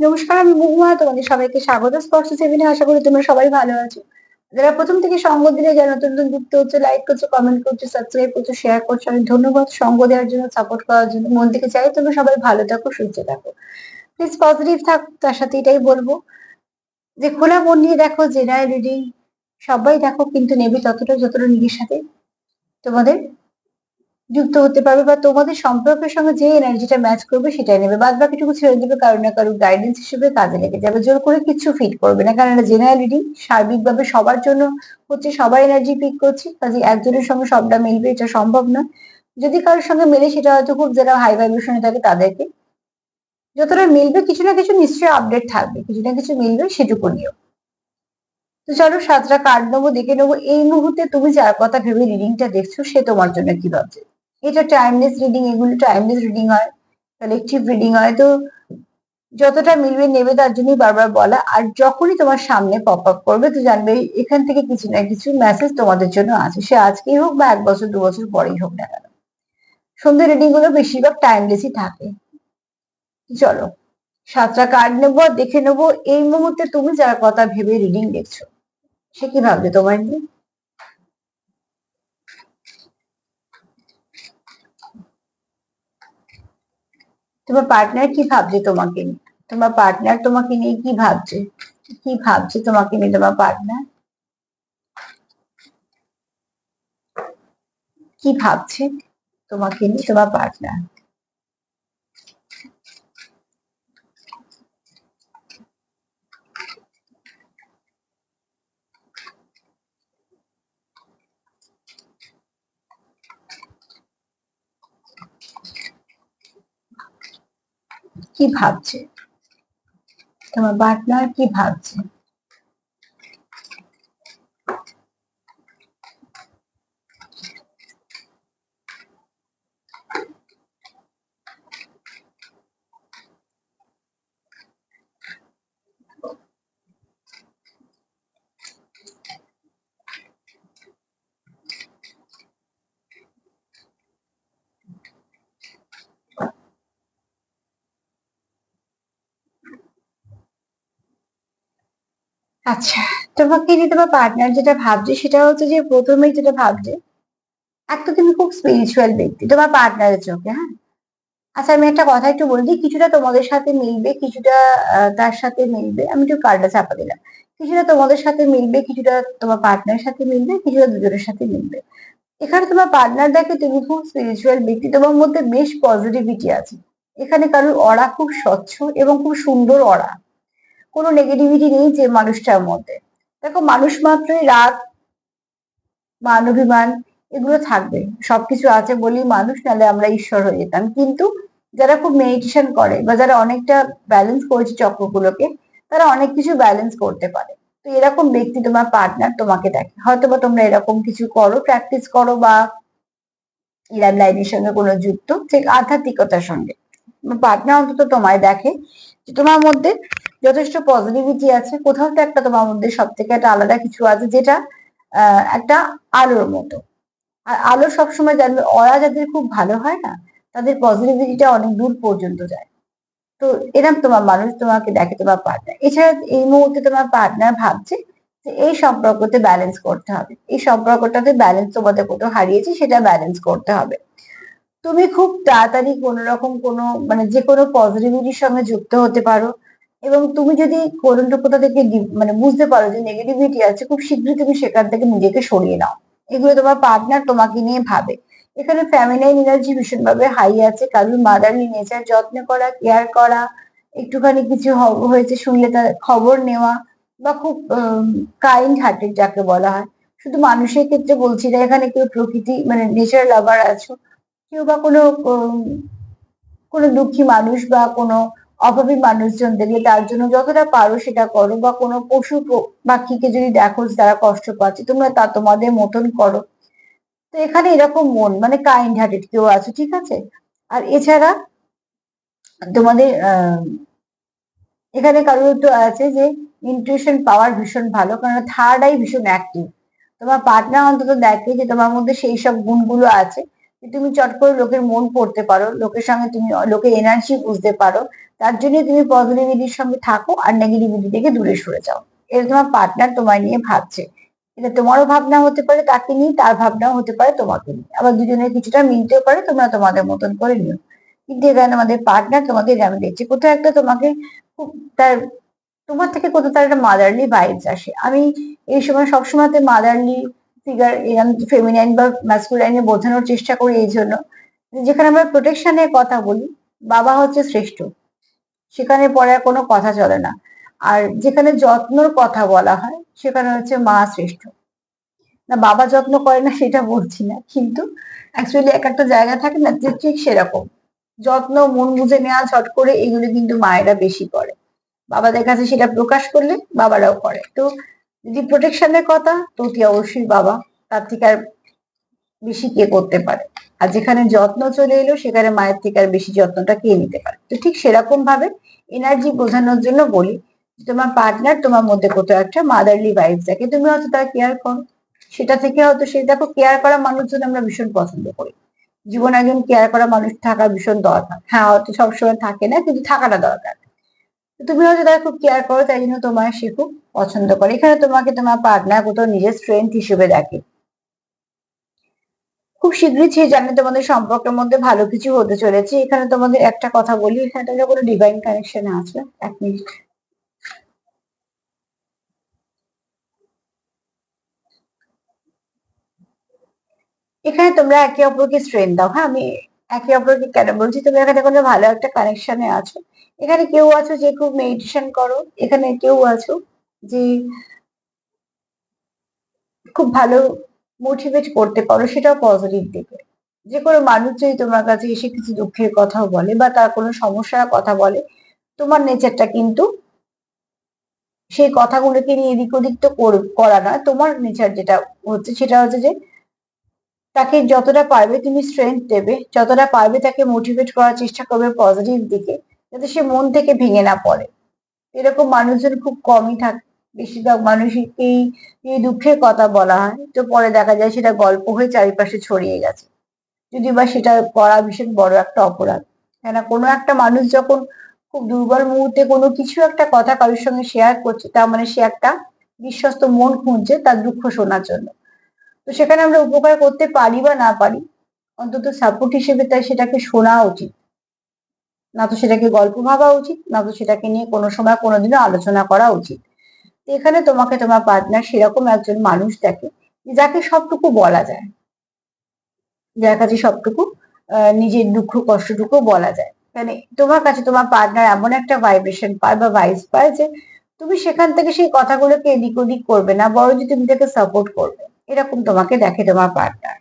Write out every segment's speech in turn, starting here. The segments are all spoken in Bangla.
নমস্কার, আমি মহুয়া। তোমাদের সবাইকে স্বাগত। স্পর্শ সেভেনে আশা করি তোমরা সবাই ভালো আছো। যারা প্রথম থেকে সঙ্গ দিলে, যারা নতুন নতুন যুক্ত হচ্ছে লাইক করছ কমেন্ট করছ সাবস্ক্রাইব করছ শেয়ার করছ, আমি ধন্যবাদ সঙ্গ দেওয়ার জন্য সাপোর্ট করার জন্য। মন থেকে চাই তোমরা সবাই ভালো থাকো, সুস্থ থাকো। প্লিজ পজিটিভ থাক, তার সাথে এটাই বলব যে, খোলা মন নিয়ে দেখো, জেনারেল রিডিং সবাই দেখো, কিন্তু নেবে ততটা যতটা নিজের সাথে তোমাদের যুক্ত হতে পারবে বা তোমাদের সম্পর্কের সঙ্গে যে এনার্জিটা ম্যাচ করবে সেটাই নেবে। বাদ বাকিটুকু ছেড়ে দেবে কারও না কারও গাইডেন্স হিসেবে কাজে লেগে যাবে। জোর করে কিছু ফিট করবে না কারণ জেনারেলিটি সার্বিকভাবে সবার জন্য হচ্ছে সবার এনার্জি পিক করছি। কাজে একজনের সঙ্গে সবটা মিলবে, এটা সম্ভব না যদি কারোর সঙ্গে মেলে, সেটা হয়তো খুব যারা হাই ভাইব্রেশনে থাকে তাদেরকে যতটা মিলবে, কিছু না কিছু নিশ্চয়ই আপডেট থাকবে। কিছু না কিছু মিলবে, সেটুকু নিয়েও তো চলো, সাতটা কার্ড নেব, দেখে নেব, এই মুহূর্তে তুমি যার কথা ভেবে রিডিংটা দেখছ, সে তোমার জন্য কি ভাবছে? এটা টাইমলেস রিডিং এগুলো টাইমলেস রিডিং হয় কালেকটিভ রিডিং হয়, তো যতটা মিলবে নেবে তার জন্যই বারবার বলা, আর যখনই তোমার সামনে পপ আপ করবে, তো জানবে এখান থেকে কিছু না কিছু মেসেজ তোমাদের জন্য আছে, সে আজকেই হোক বা এক বছর, দু বছর পরেই হোক না কেন। সন্ধ্যে রিডিংগুলো বেশিরভাগ টাইমলেসই থাকে। চলো, সাতটা কার্ড নেব, দেখে নেব, এই মুহূর্তে তুমি যার কথা ভেবে রিডিং দেখছ, সে কি ভাববে তোমার নিয়ে? তোমার পার্টনার কি ভাবছে তোমাকে নিয়ে? তোমার পার্টনার তোমাকে নিয়ে কি ভাবছে? কি ভাবছে তোমাকে নিয়ে তোমার পার্টনার কি ভাবছে তোমাকে নিয়ে তোমার পার্টনার কি ভাবছে? তোমার পার্টনার কি ভাবছে? আচ্ছা তোমাকে যে তোমার পার্টনার যেটা ভাবছে সেটা হচ্ছে যে প্রথমেই যেটা ভাবছে, এক তো তুমি খুব স্পিরিচুয়াল ব্যক্তি, তোমার পার্টনারের চোখে হ্যাঁ? আচ্ছা আমি একটা কথা একটু বলে, কিছুটা তোমাদের সাথে মিলবে, কিছুটা তার সাথে মিলবে, আমি একটু কার্ডটা চাপা দিলাম। কিছুটা তোমাদের সাথে মিলবে, কিছুটা তোমার পার্টনারের সাথে মিলবে, কিছুটা দুজনের সাথে মিলবে। এখানে তোমার পার্টনার দেখে তুমি খুব স্পিরিচুয়াল ব্যক্তি, তোমার মধ্যে বেশ পজিটিভিটি আছে। এখানে কারোর অরা খুব স্বচ্ছ এবং খুব সুন্দর অরা কোনো নেগেটিভিটি নেই যে মানুষটার মধ্যে। দেখো, মানুষ মাত্রই রাগ, মান, অভিমান, এগুলো থাকবে। সবকিছু আছে বলেই মানুষ নাহলে আমরা ঈশ্বর হয়ে যেতাম। কিন্তু যারা খুব মেডিটেশন করে বা যারা অনেকটা ব্যালেন্স করেছে চক্রগুলোকে, তারা অনেক কিছু ব্যালেন্স করতে পারে। তো এরকম ব্যক্তি তোমার পার্টনার তোমাকে দেখে। হয়তো বা তোমরা এরকম কিছু করো প্র্যাকটিস করো বা ইরাম লাইনের সঙ্গে কোনো যুক্ত, ঠিক আধ্যাত্মিকতার সঙ্গে। পার্টনার অন্তত তোমায় দেখে তোমার মধ্যে যথেষ্ট পজিটিভিটি আছে। কোথাও তো একটা তোমার মধ্যে সব থেকে একটা আলাদা কিছু আছে, যেটা একটা আলোর মতো। আর আলো সবসময় জানবে ওরা যাদের খুব ভালো হয় না, তাদের পজিটিভিটিটা অনেক দূর পর্যন্ত যায়। তো এরকম তোমার মানুষ তোমাকে দেখে তোমার পার্টনার এছাড়া এই মুহূর্তে তোমার পার্টনার ভাবছে যে এই সম্পর্কতে ব্যালেন্স করতে হবে। এই সম্পর্কটাতে ব্যালেন্স তোমাদের কোথাও হারিয়েছে, সেটা ব্যালেন্স করতে হবে। তুমি খুব তাড়াতাড়ি কোনো রকম কোনো মানে যে কোনো পজিটিভিটির সঙ্গে যুক্ত হতে পারো। এবং তুমি যদি কোনো কোথা থেকে মানে বুঝতে পারো যে নেগেটিভিটি আছে, খুব শীঘ্রই তুমি সেখান থেকে নিজেকে সরিয়ে নাও। এগুলো তোমার পার্টনার তোমাকে নিয়ে ভাবে। এখানে ফ্যামিলিয়ান এনার্জি ভীষণভাবে হাই আছে। কারোর মাদারলি নেচার যত্ন করা কেয়ার করা, একটুখানি কিছু হয়েছে শুনলে তার খবর নেওয়া, বা খুব কাইন্ড হার্টেড যাকে বলা হয়। শুধু মানুষের ক্ষেত্রে বলছি না, এখানে কেউ প্রকৃতি মানে নেচার লাভার আছো কেউ বা কোনো কোনো দুঃখী মানুষ বা কোনো অভাবী মানুষজন দেখলে তার জন্য যতটা পারো সেটা করো বা কোনো পশু পাখিকে যদি দেখো তারা কষ্ট পাচ্ছে, তোমরা তা তোমাদের মতন করো। তো এখানে এরকম মন মানে কাইন্ড হার্টেড কেউ আছে, ঠিক আছে? আর এছাড়া তোমাদের এখানে কারোর তো আছে যে ইন্টুইশন পাওয়ার ভীষণ ভালো কারণ থার্ড আই ভীষণ অ্যাক্টিভ তোমার পার্টনার অন্তত দেখে যে তোমার মধ্যে সেই সব গুণগুলো আছে। তুমি চট করে লোকের মন পড়তে পারো, লোকের সঙ্গে তুমি, লোকের এনার্জি বুঝতে পারো, তার জন্য তুমি পজিটিভিটির সঙ্গে থাকো আর নেগেটিভিটি থেকে দূরে সরে যাও। এটা তোমার পার্টনার তোমার নিয়ে ভাবছে। এটা তোমারও ভাবনা হতে পারে, তাকে নিয়ে তার ভাবনাও হতে পারে, তোমাকে নিয়ে। আবার দুজনের কিছুটা মিলতেও পারে, তোমরা তোমাদের মতন করে নিও। কিন্তু এখানে আমাদের পার্টনার তোমাকে আমি দেখছি কোথাও একটা তোমাকে খুব তার, তোমার থেকে কোথাও তার একটা মাদারলি ভাইবস আসে। আমি এই সময় সবসময় মাদারলি ফিগার ফেমিনাইন বা ম্যাসকুলাইনে বোঝানোর চেষ্টা করি এই জন্য। যেখানে আমরা প্রোটেকশনের কথা বলি, বাবা হচ্ছে শ্রেষ্ঠ। সেখানে পরে আর কোনো কথা চলে না। আর যেখানে যত্নর কথা বলা হয়, সেখানে হচ্ছে মা শ্রেষ্ঠ। না, বাবা যত্ন করে না, সেটা বলছি না। কিন্তু অ্যাকচুয়ালি এক একটা জায়গা থাকে না যে ঠিক সেরকম। যত্ন, মন বুঝে নেওয়া ছট করে এগুলো কিন্তু মায়েরা বেশি করে। বাবাদের কাছে সেটা প্রকাশ করলে বাবারাও করে। তো যদি প্রোটেকশনের কথা, তো অবশ্যই বাবা, তার থেকে আর বেশি কে করতে পারে? আর যেখানে যত্ন চলে এলো, সেখানে মায়ের থেকে আর বেশি যত্নটা কে নিতে পারে? তো ঠিক সেরকম ভাবে এনার্জি বোঝানোর জন্য বলি তোমার পার্টনার তোমার মধ্যে কোথাও একটা মাদারলি ভাইবস থাকে তুমি হয়তো তার কেয়ার করো। সেটা থেকে হয়তো সে দেখো কেয়ার করা মানুষজন আমরা ভীষণ পছন্দ করি। জীবনে একজন কেয়ার করা মানুষ থাকা ভীষণ দরকার। হ্যাঁ হয়তো সবসময় থাকে না, কিন্তু থাকাটা দরকার। তুমি হয়তো তাকে খুব কেয়ার করো, তাই জন্য তোমার সে খুব পছন্দ করে। এখানে তোমাকে তোমার পার্টনার কোথাও নিজের স্ট্রেংথ হিসেবে দেখে। খুব শীঘ্রই সে জানে তোমাদের সম্পর্কের মধ্যে ভালো কিছু হতে চলেছে। এখানে তোমাদের একটা কথা বলি, এখানে তোমাদের কোনো ডিভাইন কানেকশন আছে? এক মিনিট এখানে তোমরা একে অপরকে স্ট্রেন দাও। হ্যাঁ আমি একে অপরকে কেন? বলছি তুমি এখানে কোনো ভালো একটা কানেকশনে আছো। এখানে কেউ আছো যে খুব মেডিটেশন করো। এখানে কেউ আছো যে খুব ভালো মোটিভেট করতে পারো, সেটাও পজিটিভ দিকে। যে কোনো মানুষ যদি তোমার কাছে এসে কিছু দুঃখের কথাও বলে বা তার কোনো সমস্যার কথা বলে, তোমার নেচারটা কিন্তু সেই কথাগুলোকে নিয়ে এদিক ওদিক তো করা নয়। তোমার নেচার যেটা হচ্ছে সেটা হচ্ছে যে তাকে যতটা পারবে তুমি স্ট্রেংথ দেবে, যতটা পারবে তাকে মোটিভেট করার চেষ্টা করবে পজিটিভ দিকে, যাতে সে মন থেকে ভেঙে না পড়ে। এরকম মানুষজন খুব কমই থাকে। বেশিরভাগ মানুষকেই এই দুঃখের কথা বলা হয়। তো পরে দেখা যায় সেটা গল্প হয়ে চারিপাশে ছড়িয়ে গেছে। যদি বা সেটা করা ভীষণ বড় একটা অপরাধ। কেন কোনো একটা মানুষ যখন খুব দুর্বল মুহূর্তে কোনো কিছু একটা কথা কারোর সঙ্গে শেয়ার করছে, তার মানে সে একটা বিশ্বস্ত মন খুঁজছে তার দুঃখ শোনার জন্য। তো সেখানে আমরা উপকার করতে পারি বা না পারি, অন্তত সাপোর্ট হিসেবে তাই সেটাকে শোনা উচিত। না তো সেটাকে গল্প ভাবা উচিত, না তো সেটাকে নিয়ে কোনো সময় কোনোদিনও আলোচনা করা উচিত। এখানে তোমাকে তোমার পার্টনার সেরকম একজন মানুষ দেখে যাকে সবটুকু বলা যায়। যার কাছে সবটুকু নিজের দুঃখ কষ্টটুকু বলা যায়। মানে তোমার কাছে তোমার পার্টনার এমন একটা ভাইব্রেশন পায় বা ভাইস পায় যে, তুমি সেখান থেকে সেই কথাগুলোকে এদিক ওদিক করবে না বরং তুমি তাকে সাপোর্ট করবে। এরকম তোমাকে দেখে তোমার পার্টনার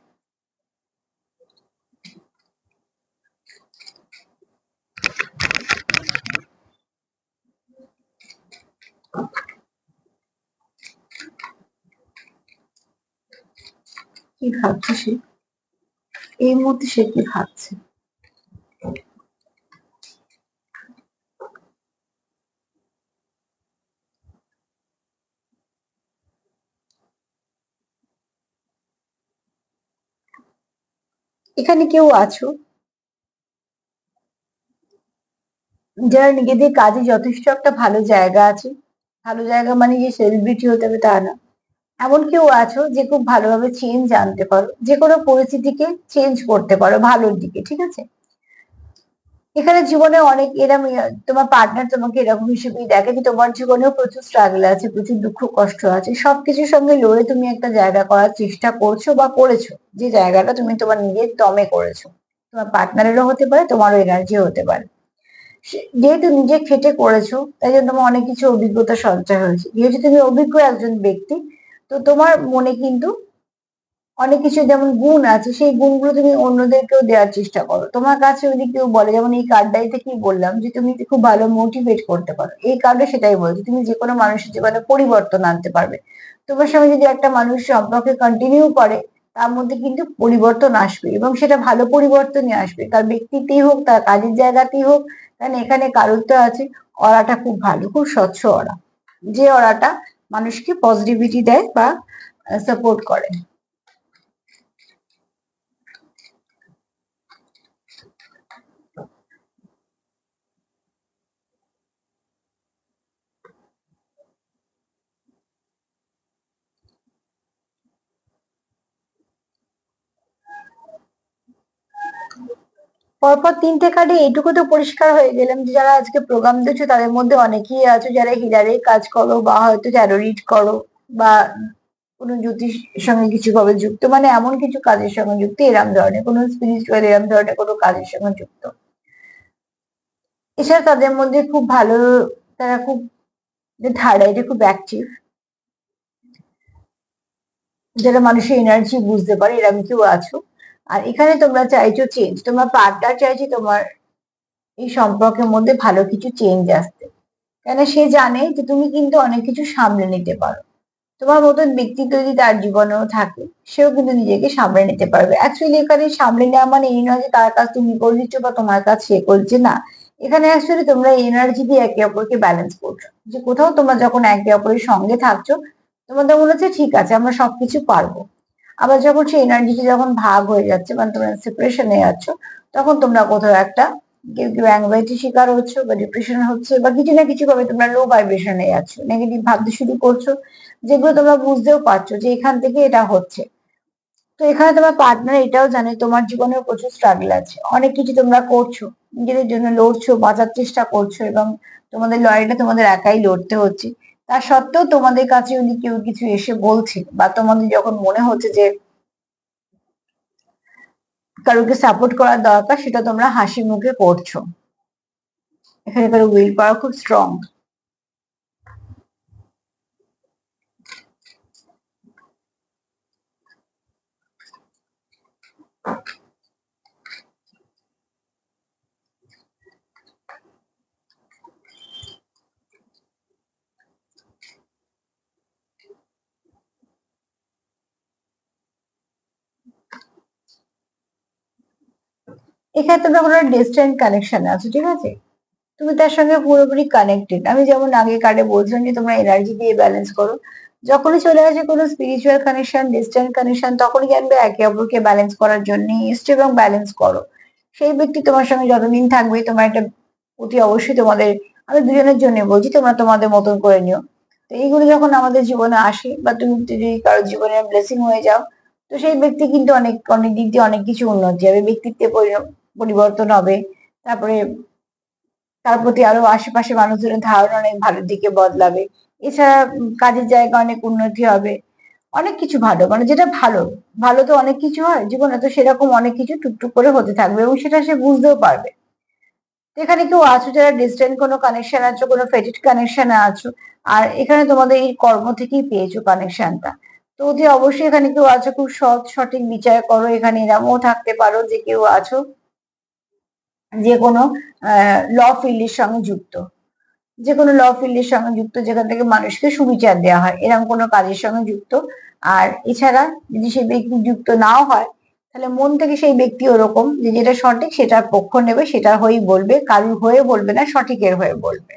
কি ভাবছে সে? এই মুহূর্তে সে কি ভাবছে? এখানে কেউ আছো? যারা নিজেদের কাজে যথেষ্ট একটা ভালো জায়গা আছে, ভালো জায়গা মানে যে সেলিব্রিটি হতে হবে তা না। এমন কেউ আছো যে খুব ভালোভাবে চেঞ্জ আনতে পারো, যে কোনো পরিস্থিতিকে চেঞ্জ করতে পারো ভালোর দিকে, ঠিক আছে? এখানে জীবনে অনেক এরম তোমার পার্টনার তোমাকে এরকম হিসেবেই দেখে যে তোমার জীবনেও প্রচুর স্ট্রাগল আছে, প্রচুর দুঃখ, কষ্ট আছে। সবকিছুর সঙ্গে লড়ে তুমি একটা জায়গা করার চেষ্টা করছ বা করেছ। যে জায়গাটা তুমি তোমার নিজের দমে করেছ। তোমার পার্টনারেরও হতে পারে, তোমারও এনার্জিও হতে পারে। যেহেতু নিজে খেটে করেছ, তাই জন্য তোমার অনেক কিছু অভিজ্ঞতা সঞ্চয় হয়েছে। যেহেতু তুমি অভিজ্ঞ একজন ব্যক্তি, তো তোমার মনে কিন্তু অনেক কিছু যেমন গুণ আছে, সেই গুণগুলো তুমি অন্যদেরকেও দেওয়ার চেষ্টা করো। তোমার কাছে যদি কেউ বলে, যেমন এই কার্ডটাই থেকেই বললাম, যে তুমি খুব ভালো মোটিভেট করতে পারো। এই কার্ডে সেটাই বলছে, তুমি যে কোনো মানুষের জীবনে পরিবর্তন আনতে পারবে। তোমার সঙ্গে যদি একটা মানুষ সম্পর্কে কন্টিনিউ করে, তার মধ্যে কিন্তু পরিবর্তন আসবে এবং সেটা ভালো পরিবর্তনই আসবে। তার ব্যক্তিতেই হোক, তার কাজের জায়গাতেই হোক, কারণ এখানে কারোর তো আছে, অরাটা খুব ভালো, খুব স্বচ্ছ অরা। যে অরাটা মানুষকে পজিটিভিটি দেয় বা সাপোর্ট করে। পরপর তিনটে কার্ডে এইটুকু তো পরিষ্কার হয়ে গেলাম যে যারা আজকে প্রোগ্রাম দিচ্ছ তাদের মধ্যে অনেকেই আছো যারা হিলারের কাজ করো বা হয়তো ট্যারো রিড করো বা কোনো জ্যোতিষ সঙ্গে কিছু ভাবে যুক্ত। মানে এমন কিছু কাজের সঙ্গে যুক্ত, এরম ধরনের। কোনো স্পিরিচুয়াল এরম ধরনের কোনো কাজের সঙ্গে যুক্ত। এছাড়া তাদের মধ্যে খুব ভালো, তারা খুব থার্ড আইডে খুব অ্যাক্টিভ যারা মানুষের এনার্জি বুঝতে পারে এরকম কেউ আছো। আর এখানে তোমরা চাইছো চেঞ্জ তোমার পার্টনার চাইছে তোমার এই সম্পর্কের মধ্যে ভালো কিছু চেঞ্জ আসতে। কেন সে জানে যে তুমি কিন্তু অনেক কিছু সামলে নিতে পারো। তোমার মতন ব্যক্তি যদি তার জীবনেও থাকে, সেও কিন্তু নিজেকে সামলে নিতে পারবে। অ্যাকচুয়ালি এখানে সামলে নেওয়া মানে এই নয় যে তার কাজ তুমি করে দিচ্ছ বা তোমার কাজ সে করছে না। এখানে অ্যাকচুয়ালি তোমরা এনার্জি দিয়ে একে অপরকে ব্যালেন্স করছ। যে কোথাও তোমরা যখন একে অপরের সঙ্গে থাকছো, তোমাদের মনে হচ্ছে, ঠিক আছে, আমরা সবকিছু পারব। আবার যখন সেই এনার্জিটা যখন ভাগ হয়ে যাচ্ছে মানে তোমরা সেপারেশনে যাচ্ছ তখন তোমরা কোথাও একটা অ্যাংজাইটি শিকার হচ্ছে বা ডিপ্রেশন হচ্ছে বা কিছু না কিছু ভাবে তোমরা লো ভাইব্রেশনে যাচ্ছ নেগেটিভ ভাবতে শুরু করছ, যেগুলো তোমরা বুঝতেও পারছ যে এখান থেকে এটা হচ্ছে। তো এখানে তোমার পার্টনার এটাও জানে তোমার জীবনেও প্রচুর স্ট্রাগল আছে। অনেক কিছু তোমরা করছ, নিজেদের জন্য লড়ছো, বাঁচার চেষ্টা করছ এবং তোমাদের লড়াইটা তোমাদের একাই লড়তে হচ্ছে। তা সত্ত্বেও তোমাদের কাছে যদি কেউ কিছু এসে বলছে বা তোমাদের যখন মনে হচ্ছে যে কারোকে সাপোর্ট করার দরকার, সেটা তোমরা হাসি মুখে করছ। এখানে কারও উইল পাওয়ার খুব স্ট্রং এখানে তোমরা কোনো ডিস্টেন্ট কানেকশন আছে, ঠিক আছে? তুমি তার সঙ্গে পুরোপুরি কানেক্টেড আমি যেমন আগে কার্ডে বলছিলাম যে তোমরা এনার্জি দিয়ে ব্যালেন্স করো। যখনই চলে আসে কোনো স্পিরিচুয়াল কানেকশন ডিস্টেন্ট কানেকশন তখনই জানবে একে অপরকে ব্যালেন্স করার জন্য এসছো এবং ব্যালেন্স করো। সেই ব্যক্তি তোমার সঙ্গে যতদিন থাকবে, তোমার একটা অতি অবশ্যই তোমাদের, আমি দুজনের জন্য বলছি, তোমরা তোমাদের মতন করে নিও। তো এইগুলো যখন আমাদের জীবনে আসে বা তুমি যদি কারোর জীবনে ব্লেসিং হয়ে যাও, তো সেই ব্যক্তি কিন্তু অনেক অনেক দিক দিয়ে অনেক কিছু উন্নতি হবে, ব্যক্তিত্বে পরিবর্তন হবে। তারপরে তার প্রতি আরও আশেপাশে মানুষজনের ধারণা অনেক ভালো দিকে বদলাবে। এছাড়া কাজের জায়গা অনেক উন্নতি হবে। অনেক কিছু ভালো মানে যেটা ভালো ভালো তো অনেক কিছু হয়, জীবনে তো সেরকম অনেক কিছু টুকটুক করে হতে থাকবে এবং সেটা সে বুঝতেও পারবে। এখানে কেউ আছো যারা ডিস্টেন্ট কোনো কানেকশন আছো, কোনো ফেটিড কানেকশনে আছো, আর এখানে তোমাদের এই কর্ম থেকেই পেয়েছ কানেকশনটা তো অতি অবশ্যই এখানে কেউ আছো, খুব সৎ সঠিক বিচার করো এখানে, এরমও থাকতে পারো যে কেউ আছো। যে কোনো ল ফিল্ডের সঙ্গে যুক্ত। যে কোনো ল ফিল্ডের সঙ্গে যুক্ত, যেখান থেকে মানুষকে সুবিচার দেওয়া হয় এরকম কোনো কাজের সঙ্গে যুক্ত। আর এছাড়া যদি সেই ব্যক্তি যুক্ত নাও হয়, তাহলে মন থেকে সেই ব্যক্তি ওরকম যে যেটা সঠিক সেটার পক্ষ নেবে, সেটা হয়েই বলবে, কারুর হয়ে বলবে না, সঠিকের হয়ে বলবে।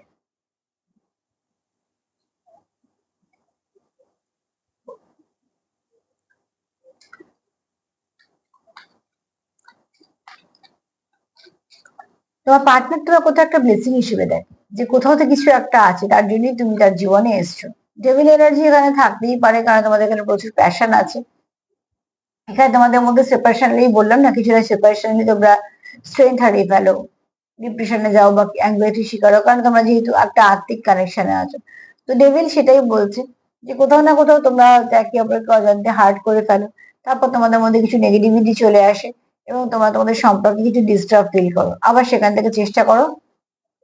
তোমার পার্টনার তোমার কোথাও একটা ব্লেসিং হিসেবে দেখে, যে কোথাও তো কিছু একটা আছে, তার জন্যই তুমি তার জীবনে এসছো। ডেভিল এনার্জি এখানে থাকতেই পারে, কারণ তোমাদের এখানে প্রচুর প্যাশন আছে। এখানে তোমাদের মধ্যে সেপারেশনলি বললাম না, কিছুটা সেপারেশনলি তোমরা স্ট্রেংথ হারিয়ে ফেলো। ডিপ্রেশনে যাও বা অ্যাংজাইটি শিকার কারণ তোমরা যেহেতু একটা আর্থিক কানেকশনে আছো। তো ডেভিল সেটাই বলছে যে কোথাও না কোথাও তোমরা একে অপরকে অজান্তে হার্ট করে ফেলো। তারপর তোমাদের মধ্যে কিছু নেগেটিভিটি চলে আসে। এবং তোমরা তোমাদের সম্পর্কে কিছু ডিস্টার্ব ফিল করো। আবার সেখান থেকে চেষ্টা করো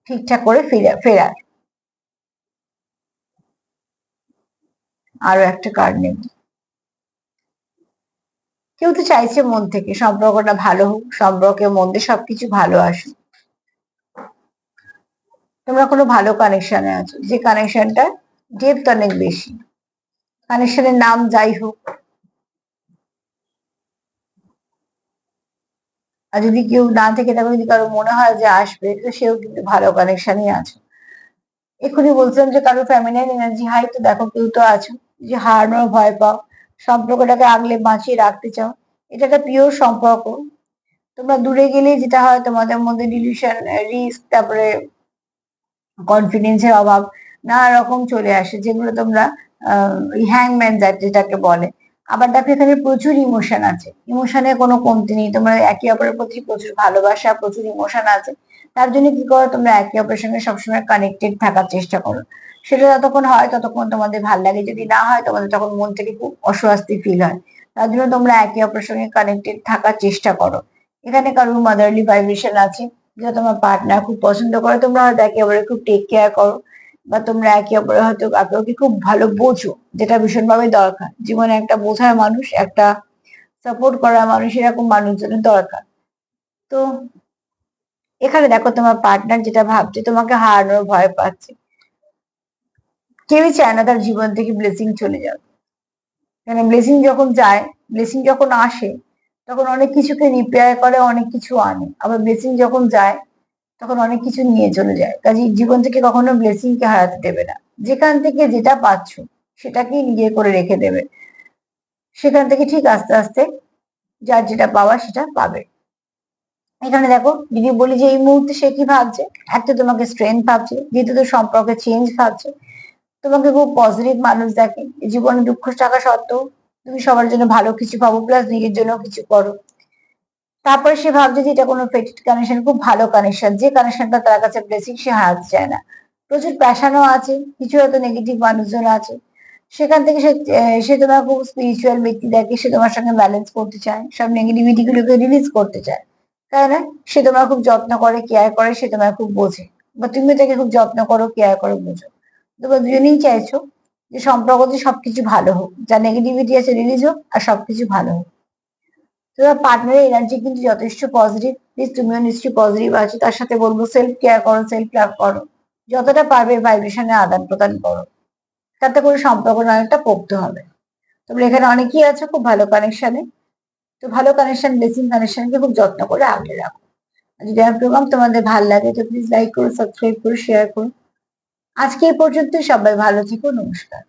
ঠিকঠাক করে ফিরে, ফেরার। আরও একটা কার্ড নেব। কেউ তো চাইছে মন থেকে, সম্পর্কটা ভালো হোক সম্পর্কের মধ্যে সবকিছু ভালো আসুক। তোমরা কোনো ভালো কানেকশনে আছো, যে কানেকশনটা ডেপথ অনেক বেশি। কানেকশনের নাম যাই হোক আর যদি কেউ না থেকে তাকে যদি কারও মনে হয় যে আসবে, তো সেও কিন্তু ভালো কানেকশনই আছে। এক্ষুনি বলছিলাম যে কারও ফ্যামিলিয়ার এনার্জি হাই তো দেখো কেউ তো আছো, যে হারানো ভয় পাও, সম্পর্কটাকে আগলে বাঁচিয়ে রাখতে চাও, এটা একটা পিওর সম্পর্ক। তোমরা দূরে গেলে যেটা হয়, তোমাদের মধ্যে ডিলিউশন রিস্ক তারপরে কনফিডেন্সের অভাব, নানা রকম চলে আসে, যেগুলো তোমরা হ্যাংম্যান যেটাকে বলে। আবার দেখো এখানে প্রচুর ইমোশন আছে। ইমোশনে কোনো কমতি নেই। তোমরা একে অপরের প্রতি প্রচুর ভালোবাসা, প্রচুর ইমোশন আছে। তার জন্য কি করো, তোমরা একে অপরের সঙ্গে সবসময় কানেক্টেড থাকার চেষ্টা করো। সেটা যতক্ষণ হয়, ততক্ষণ তোমাদের ভালো লাগে। যদি না হয়, তোমাদের তখন মন থেকে খুব অস্বস্তি ফিল হয়। তার জন্য তোমরা একে অপরের সঙ্গে কানেক্টেড থাকার চেষ্টা করো। এখানে কারোর মাদারলি ভাইব্রেশন আছে, যেটা তোমার পার্টনার খুব পছন্দ করে, তোমরা হয়তো একে অপরের খুব টেক কেয়ার করো। বা তোমরা একে অপরের হয়তো অপরকে খুব ভালো বোঝো, যেটা ভীষণভাবে দরকার। জীবনে একটা বোঝার মানুষ, একটা সাপোর্ট করার মানুষ এরকম মানুষজনের দরকার। তো এখানে দেখো তোমার পার্টনার যেটা ভাবছে, তোমাকে হারানোর ভয় পাচ্ছে। কেউই চায় না তার জীবন থেকে ব্লেসিং চলে যাবে মানে ব্লেসিং যখন যায় ব্লেসিং যখন আসে, তখন অনেক কিছুকে রিপেয়ার করে, অনেক কিছু আনে। আবার ব্লেসিং যখন যায় তখন অনেক কিছু নিয়ে চলে যায়। কাজে জীবন থেকে কখনো ব্লেসিং কে হারাতে দেবে না। যেখান থেকে যেটা পাচ্ছ, সেটাকেই নিজে করে রেখে দেবে। সেখান থেকে ঠিক আস্তে আস্তে যার যেটা পাওয়া সেটা পাবে। এখানে দেখো যদি বলি যে এই মুহূর্তে সে কি ভাবছে? একটা তোমাকে স্ট্রেংথ ভাবছে দ্বিতীয়ত সম্পর্কে চেঞ্জ ভাবছে। তোমাকে খুব পজিটিভ মানুষ দেখে। জীবনে দুঃখ টাকা সত্ত্বেও তুমি সবার জন্য ভালো কিছু পাবো প্লাস নিজের জন্য কিছু করো। তারপরে সে ভাবছে যে এটা কোনো ফেটেড কানেকশন খুব ভালো কানেকশন যে কানেকশনটা তার কাছে ব্লেসিং সে হারাতে চায় না। প্রচুর প্যাশনও আছে, কিছু হয়তো নেগেটিভ মানুষজন আছে। সেখান থেকে সে সে তোমার খুব স্পিরিচুয়াল ব্যক্তি দেখে সে তোমার সঙ্গে ব্যালেন্স করতে চায়, সব নেগেটিভিটি গুলোকে রিলিজ করতে চায়। তাই না? সে তোমার খুব যত্ন করে কেয়ার করে, সে তোমার খুব বোঝে। বা তুমি তাকে খুব যত্ন করো কেয়ার করো, বোঝো। তোমরা দুজনেই চাইছো যে সম্পর্কতে সবকিছু ভালো হোক, যা নেগেটিভিটি আছে রিলিজ হোক, আর সবকিছু ভালো হোক। তোমার পার্টনারের এনার্জি কিন্তু যথেষ্ট পজিটিভ প্লিজ তুমিও নিশ্চয়ই পজিটিভ আছো। তার সাথে বলব সেলফ কেয়ার করো সেলফ লাভ করো। যতটা পারবে ভাইব্রেশনে আদান প্রদান করো। তাতে করে সম্পর্ক অনেকটা পোক্ত হবে। তোমরা এখানে অনেকেই আছো খুব ভালো কানেকশনে তো ভালো কানেকশন ব্লেসিং কানেকশনকে খুব যত্ন করে আগলে রাখো। যদি আমার প্রোগ্রাম তোমাদের ভালো লাগে, তো প্লিজ লাইক করো সাবস্ক্রাইব করো শেয়ার করো। আজকে এই পর্যন্ত সবাই ভালো থেকো। নমস্কার।